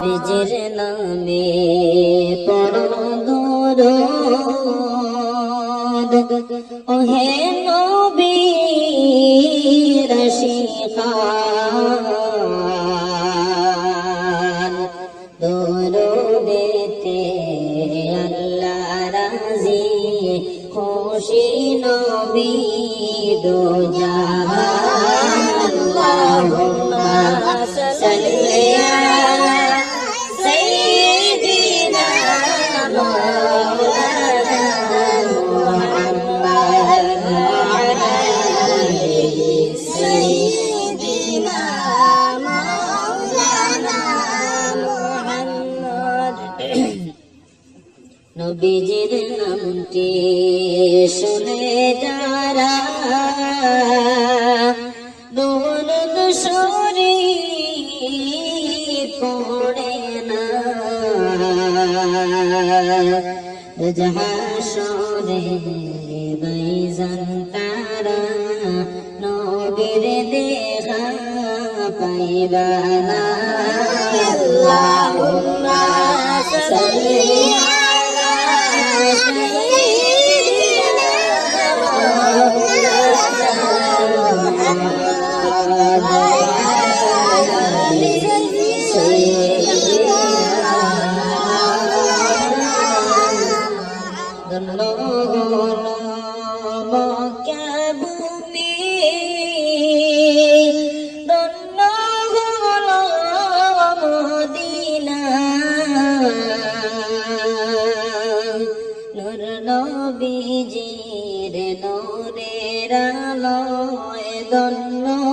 নিজের নামে পরদর ওহে নবী রশিখান দরুদেতে আল্লাহ রাজি খুশি নবী দো জাহান আল্লাহুম্মা নবীজির নামটি শুনে যারা जहा सन्तारा नो गिरि देहा परिब নবীজির নূরের আলোয় দন্ন